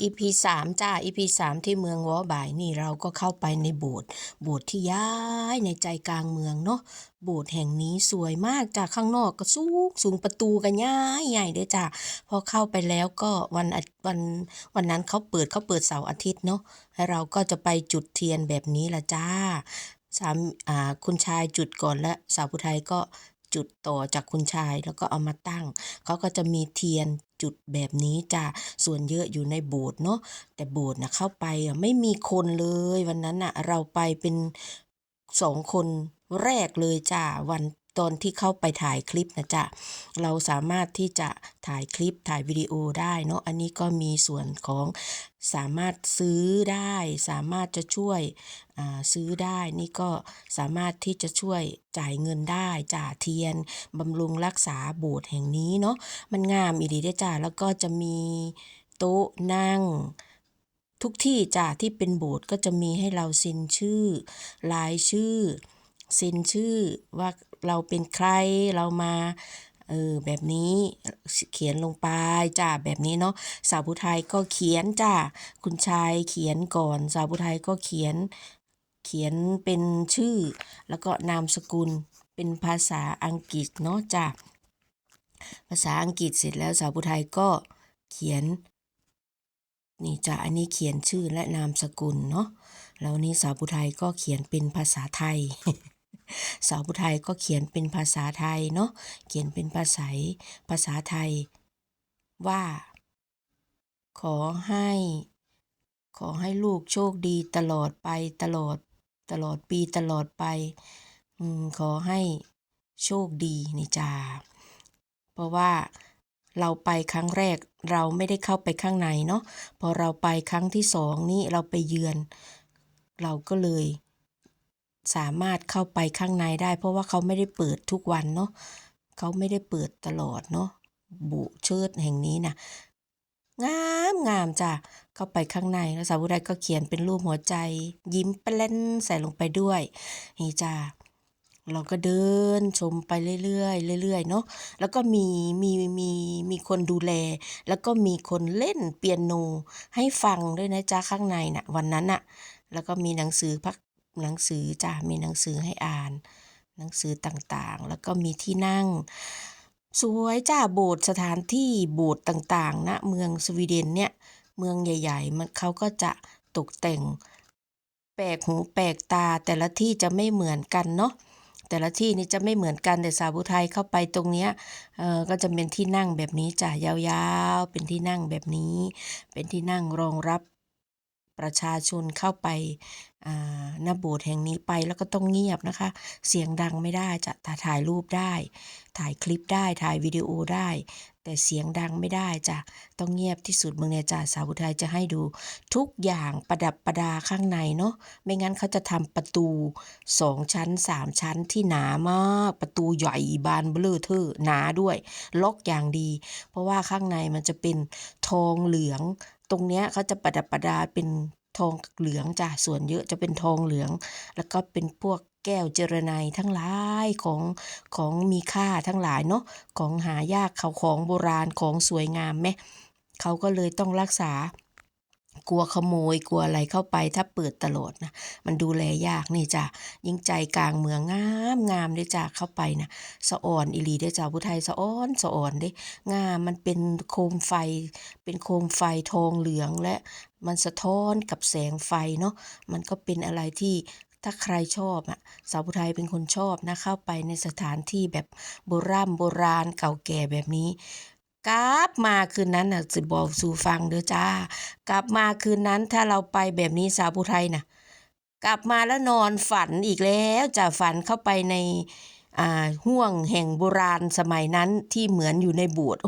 EP สามจ้า EP สามที่เมืองวอบ่ายนี่เราก็เข้าไปในโบสถ์โบสถ์ที่ย้ายในใจกลางเมืองเนาะโบสถ์แห่งนี้สวยมากจากข้างนอกก็สูงสูงประตูกันย้ายใหญ่เด้อจ้าพอเข้าไปแล้วก็วันวันวันนั้นเขาเปิดเขาเปิดเสาร์อาทิตย์เนาะแล้วเราก็จะไปจุดเทียนแบบนี้ละจ้าสามอ่าคุณชายจุดก่อนและสาวผู้ไทยก็จุดต่อจากคุณชายแล้วก็เอามาตั้ง เขาก็จะมีเทียน จุดแบบนี้จ้ะส่วนเยอะอยู่ในโบสถ์เนาะแต่โบสถ์นะเข้าไปอะไม่มีคนเลย วันนั้นอะเราไปเป็นสองคนแรกเลยจ้ะวันตอนที่เข้าไปถ่ายคลิปนะจ๊ะ เราสามารถที่จะถ่ายคลิปถ่ายวิดีโอได้เนาะ อันนี้ก็มีส่วนของสามารถซื้อได้ สามารถจะช่วย ซื้อได้นี่ก็สามารถที่จะช่วยจ่ายเงินได้จ่าเทียนบำรุงรักษาโบสถ์แห่งนี้เนาะมันงามอีดีได้จ้าแล้วก็จะมีโต๊ะนั่งทุกที่จ้าที่เป็นโบสถ์ก็จะมีให้เราเซ็นชื่อลายชื่อเซ็นชื่อว่าเราเป็นใครเรามาเออแบบนี้เขียนลงไปจ้าแบบนี้เนาะสาวผู้ไทยก็เขียนจ้าคุณชายเขียนก่อน สาวผู้ไทยก็เขียน เขียนเป็นชื่อ แล้วก็นามสกุลเป็นภาษาอังกฤษเนาะจ้าภาษาอังกฤษเสร็จแล้วสาวผู้ไทยก็เขียนนี่จ้ะอันนี้เขียนชื่อและนามสกุลเนาะแล้วนี้สาวผู้ไทยก็เขียนเป็นภาษาไทย สาวผู้ไทยก็เขียนเป็นภาษาไทยเนาะเขียนเป็นภาษาภาษาไทย ว่า ขอให้ ขอให้ลูกโชคดีตลอดไปตลอด ตลอดปีตลอดไปอขอให้โชคดีนี่จ้าเพราะว่าเราไปครั้งแรกเราไม่ได้เข้าไปข้างในเนาะพอเราไปครั้งที่สองนี่เราไปเยือน เราก็เลย สามารถเข้าไปข้างในได้ เพราะว่าเขาไม่ได้เปิดทุกวันเนาะเขาไม่ได้เปิดตลอดเนาะบุเชิดแห่งนี้นะ งามงามจ้ะเข้าไปข้างในแล้วสาวผู้ใดก็เขียนเป็นรูปหัวใจ ยิ้มเปล่นใส่ลงไปด้วยนี่จ้าเราก็เดินชมไปเรื่อยๆเรื่อยๆเนาะแล้วก็มีมีมีมีคนดูแล แล้วก็มีคนเล่นเปียโนให้ฟังด้วยนะจ๊ะข้างในน่ะ วันนั้นน่ะ แล้วก็มีหนังสือพักหนังสือจ้ะมีหนังสือให้อ่าน หนังสือต่างๆ แล้วก็มีที่นั่ง สวยจ้าโบสถ์สถานที่โบสถ์ต่างๆนะเมืองสวีเดนเนี่ย เมืองใหญ่ ๆ มันเขาก็จะตกแต่ง แปลกหูแปลกตาแต่ละที่จะไม่เหมือนกันเนาะแต่ละที่นี่จะไม่เหมือนกันแต่สาวไทยเข้าไปตรงเนี้ยเออก็จะเป็นที่นั่งแบบนี้จ้ะยาวๆ เป็นที่นั่งแบบนี้ เป็นที่นั่งรองรับ ประชาชนเข้าไปหน้าโบสถ์แห่งนี้ไปแล้วก็ต้องเงียบนะคะ เสียงดังไม่ได้จะถ่ายรูปได้ ถ่ายคลิปได้ถ่ายวิดีโอได้ แต่เสียงดังไม่ได้จะต้องเงียบที่สุดเมืองเนี่ยจ้ะสาวผู้ไทยจะให้ดูทุกอย่างประดับประดาข้างในเนาะไม่งั้นเขาจะทำประตูสองชั้นสามชั้นที่หนามากประตูใหญ่บานเบลอเทอร์หนาด้วย ล็อกอย่างดี เพราะว่าข้างในมันจะเป็นทองเหลือง ตรงเนี้ยเขาจะประดับประดาเป็นทองเหลืองจ้ะส่วนเยอะจะเป็นทองเหลือง แล้วก็เป็นพวกแก้วเจรไนทั้งหลายของของมีค่าทั้งหลายเนาะของหายากเขาของโบราณของสวยงามแม่เขาก็เลยต้องรักษา กลัวขโมยกลัวอะไรเข้าไปถ้าเปิดตลอดนะมันดูแลยากนี่จ้ะยิ่งใจกลางเมืองงามงามได้จ้ะเข้าไปนะสะอ่อนอิลีได้จ้ะผู้ไทยสะอ่อนสะอ่อนได้งามมันเป็นโคมไฟ เป็นโคมไฟทองเหลืองและมันสะท้อนกับแสงไฟเนาะมันก็เป็นอะไรที่ถ้าใครชอบอะสาวผู้ไทยเป็นคนชอบนะเข้าไปในสถานที่แบบโบราณโบราณเก่าแก่แบบนี้ กลับมาคืนนั้นน่ะสิบอกสู่ฟังเด้อจ้า กลับมาคืนนั้นถ้าเราไปแบบนี้สาวผู้ไทยน่ะ กลับมาแล้วนอนฝันอีกแล้วจะฝันเข้าไปในอ่าห่วงแห่งโบราณสมัยนั้นที่เหมือนอยู่ในโบสถ์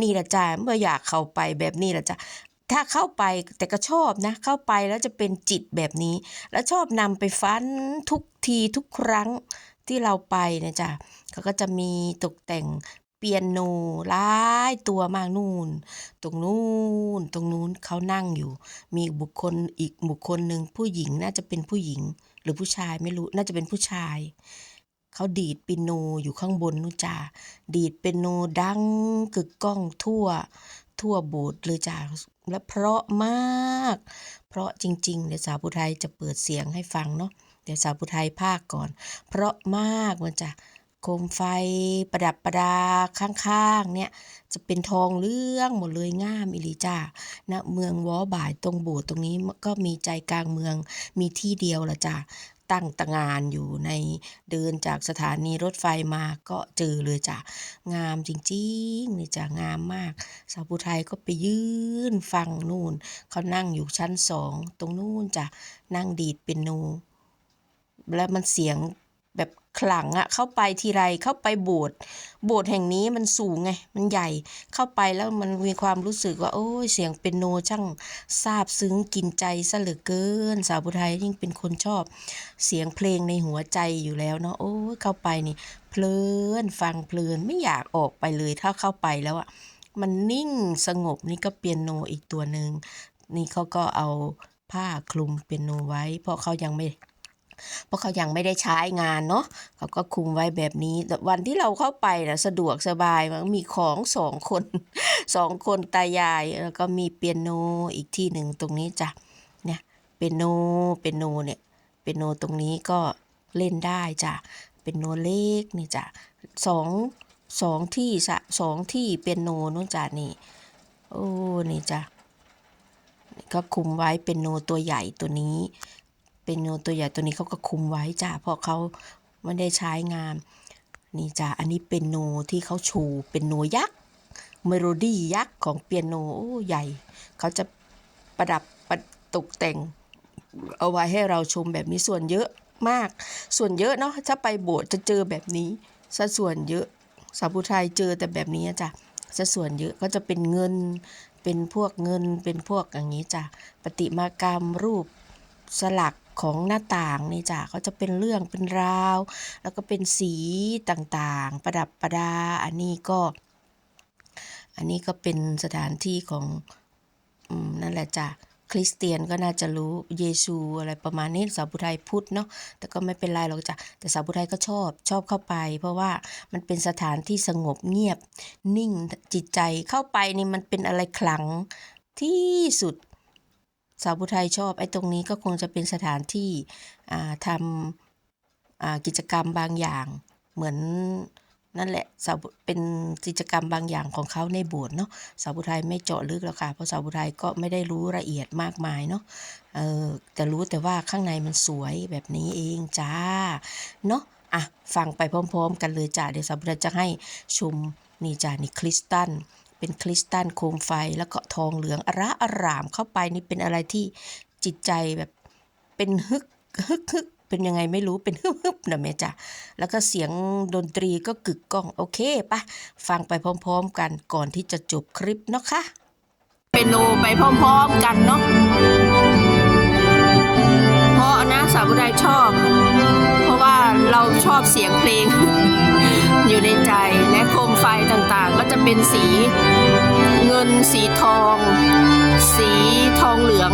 นี่ละจ้าเมื่ออยากเข้าไปแบบนี้ละจ้าถ้าเข้าไปแต่ก็ชอบนะ เข้าไปแล้วจะเป็นจิตแบบนี้ แล้วชอบนำไปฟันทุกทีทุกครั้งที่เราไปนะจ้ะเขาก็จะมีตกแต่ง เปียโนหลายตัวมากนู่น ตรงนู้นตรงนู้นเขานั่งอยู่ มีบุคคลอีกบุคคลหนึ่งผู้หญิงน่าจะเป็นผู้หญิง หรือผู้ชายไม่รู้น่าจะเป็นผู้ชายเขาดีดปิโนอยู่ข้างบนนู่นจ้าดีดเปียโนดังกึกก้องทั่ว ทั่วโบสถ์เลยจ้าและเพราะมาก เพราะจริงๆเดี๋ยวสาวผู้ไทยจะเปิดเสียงให้ฟังเนาะเดี๋ยวสาวผู้ไทยภาคก่อน เพราะมากมันจะ โคมไฟประดับประดาข้างๆ เนี่ย จะเป็นทองเหลืองหมดเลยงามอิลิจ้าณเมืองวอบ่ายตรงโบสถ์ตรงนี้ก็มีใจกลางเมืองมีที่เดียวละจ้าตั้งตะงานอยู่ในเดินจากสถานีรถไฟมาก็เจอเลยจ้ะงามจริงๆนี่จ้ะงามมาก สาวผู้ไทยก็ไปยืนฟังนู่น เขานั่งอยู่ชั้นสองตรงนู่นจ้ะนั่งดีดเป็นโน แล้วมันเสียง ขลังอะเข้าไปทีไรเข้าไปโบสถ์โบสถ์แห่งนี้มันสูงไงมันใหญ่เข้าไปแล้วมันมีความรู้สึกว่า โอ้ยเสียงเป็นโนช่างซาบซึ้งกินใจซะเหลือเกิน สาวผู้ไทยยิ่งเป็นคนชอบ เสียงเพลงในหัวใจอยู่แล้วเนาะโอ้ยเข้าไปนี่ เพลินฟังเพลินไม่อยากออกไปเลยถ้าเข้าไปแล้วอะมันนิ่งสงบนี่ก็เปียโนอีกตัวหนึ่งนี่เขาก็เอาผ้าคลุมเปียโนไว้ เพราะเขายังไม่ เพราะเขายังไม่ได้ใช้งานเนาะเขาก็คุมไว้แบบนี้แต่วันที่เราเข้าไปนะสะดวกสบายมันมีของสองคนสองคนตายายแล้วก็มีเปียโนอีกที่หนึ่งตรงนี้จ้ะเนี่ยเปียโนเปียโนเนี่ยเปียโนตรงนี้ก็เล่นได้จ้ะเปียโนเล็กนี่จ้ะสองสองที่สะสองที่เปียโนนู้นจ้ะนี่โอ้นี่จ้ะก็คุมไว้เปียโนตัวใหญ่ตัวนี้ เป็นโนตัวใหญ่ตัวนี้เขาก็คุมไว้จ้ะเพราะเขาไม่ได้ใช้งาน นี่จ้ะอันนี้เป็นโนที่เขาชูเป็นโนยักษ์เมโลดี้ยักษ์ของเปียโนโอ้ใหญ่ เขาจะประดับประตกแต่งเอาไว้ให้เราชมแบบนี้ส่วนเยอะมาก ส่วนเยอะเนาะถ้าไปโบสถ์จะเจอแบบนี้ซะส่วนเยอะสาวผู้ไทยเจอแต่แบบนี้จ้ะซะส่วนเยอะก็จะเป็นเงินเป็นพวกเงินเป็นพวกอย่างนี้จ้ะประติมากรรมรูปสลัก ของหน้าต่างนี่จ้ะเขาจะเป็นเรื่องเป็นราว แล้วก็เป็นสีต่างๆ ประดับประดา อันนี้ก็ อันนี้ก็เป็นสถานที่ของอนั่นแหละจ้ะคริสเตียนก็น่าจะรู้เยซูอะไรประมาณนี้สาวบุไทยพุทธเนาะแต่ก็ไม่เป็นไรหรอกจ้ะแต่สาวบุไทยก็ชอบชอบเข้าไป เพราะว่ามันเป็นสถานที่สงบเงียบ นิ่งจิตใจเข้าไปนี่มันเป็นอะไรขลังที่สุด สาวผู้ไทยชอบไอ้ตรงนี้ก็คงจะเป็นสถานที่ทำกิจกรรมบางอย่าง เหมือนนั่นแหละสาวเป็นกิจกรรมบางอย่างของเขาในโบสถ์เนาะสาวผู้ไทยไม่เจาะลึกแล้วค่ะเพราะสาวผู้ไทยก็ไม่ได้รู้ละเอียดมากมายเนาะเออแต่รู้แต่ว่าข้างในมันสวยแบบนี้เองจ้าเนาะอะฟังไปพร้อม ๆ กันเลยจ้าเดี๋ยวสาวผู้ไทยจะให้ชมนี่จ้านี่คริสตัล เป็นคริสตัลโคมไฟแล้วก็ทองเหลืองอระอารามเข้าไปนี่เป็นอะไรที่จิตใจแบบเป็นฮึกฮึกฮึกเป็นยังไงไม่รู้เป็นฮึบฮึบนะแม่จ้ะแล้วก็เสียงดนตรีก็กึกก้องโอเคปะฟังไปพร้อมๆกันก่อนที่จะจบคลิปเนาะค่ะเป็นโนไปพร้อมๆกันเนาะ สาวบุไดชอบ เพราะว่าเราชอบเสียงเพลง อยู่ในใจและโคมไฟต่างๆ ก็จะเป็นสีเงินสีทอง สีทองเหลือง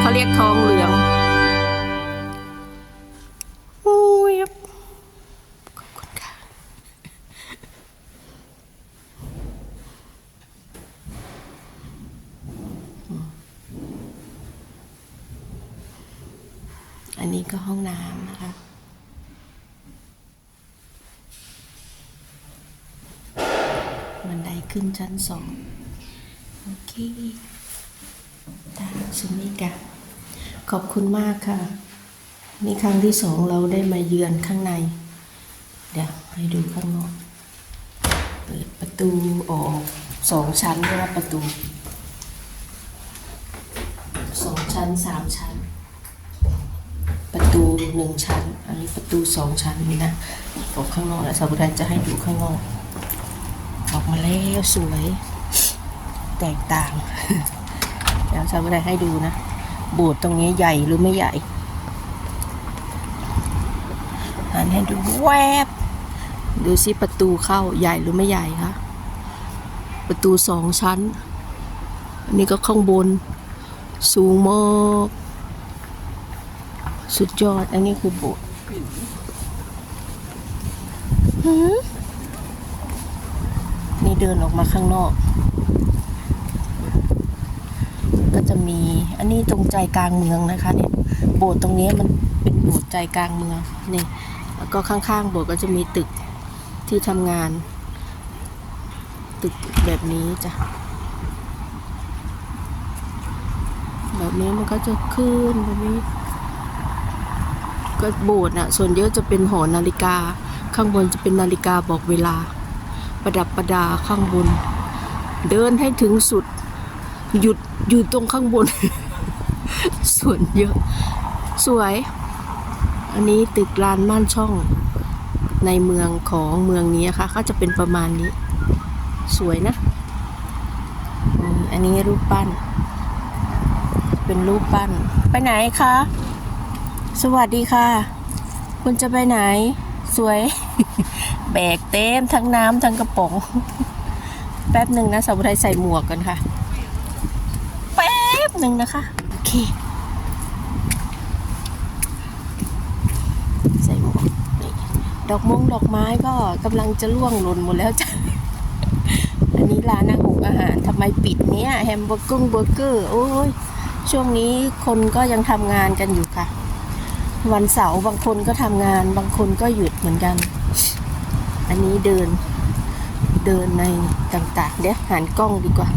เขาเรียกทองเหลือง นี่ก็ห้องน้ำนะคะบันไดขึ้นชั้นสองโอเคตามสุมิกะขอบคุณมากค่ะ นี่ครั้งที่สองเราได้มาเยือนข้างใน เดี๋ยวให้ดูข้างนอก เปิดประตูออกสองชั้นใช่ไหมประตูสองชั้นสามชั้น หนึ่งชั้น อันนี้ประตูสองชั้นนี่นะออกข้างนอกแล้วสาวบุรีจะให้ดูข้างนอก ออกมาแล้วสวย แตกต่างเดี๋ยวจะไม่ได้ให้ดูนะโบสถ์ตรงนี้ใหญ่หรือไม่ใหญ่หันให้ดูแวบดูสิประตูเข้าใหญ่หรือไม่ใหญ่คะประตูสองชั้น อันนี้ก็ข้างบน สูงมาก สุดยอด อันนี้คือโบสถ์หือนี่เดินออกมาข้างนอกจะมี อันนี้ตรงใจกลางเมืองนะคะเนี่ย โบสถ์ตรงนี้มันเป็นโบสถ์ใจกลางเมืองนี่ แล้วก็ข้างๆโบสถ์ก็จะมีตึกที่ทำงาน ตึกแบบนี้จ้ะแบบนี้มันก็จะขึ้นแบบนี้ ก็โบสถ์อะส่วนเยอะจะเป็นหอนาฬิกา ข้างบนจะเป็นนาฬิกาบอกเวลา ประดับประดาข้างบน เดินให้ถึงสุด หยุดอยู่ตรงข้างบน ส่วนเยอะ สวย อันนี้ตึกลานม่านช่อง ในเมืองของเมืองนี้ค่ะ ก็จะเป็นประมาณนี้ สวยนะ อันนี้รูปปั้น เป็นรูปปั้น ไปไหนคะ สวัสดีค่ะ คุณจะไปไหน สวย แบกเต็มทั้งน้ำทั้งกระป๋อง แป๊บหนึ่งนะสาวไทยใส่หมวกกันค่ะ แป๊บหนึ่งนะคะ โอเค ใส่หมวกดอกมงดอกไม้ก็กำลังจะล่วงหล่นหมดแล้วจ้ะ อันนี้ร้านอาหารอาหารทำไมปิดเนี่ยแฮมเบอร์เกอร์เบอร์เกอร์ โอ้ยช่วงนี้คนก็ยังทำงานกันอยู่ค่ะ วันเสาร์บางคนก็ทำงาน บางคนก็หยุดเหมือนกัน อันนี้เดินเดินในต่างๆ เดี๋ยวหันกล้องดีกว่า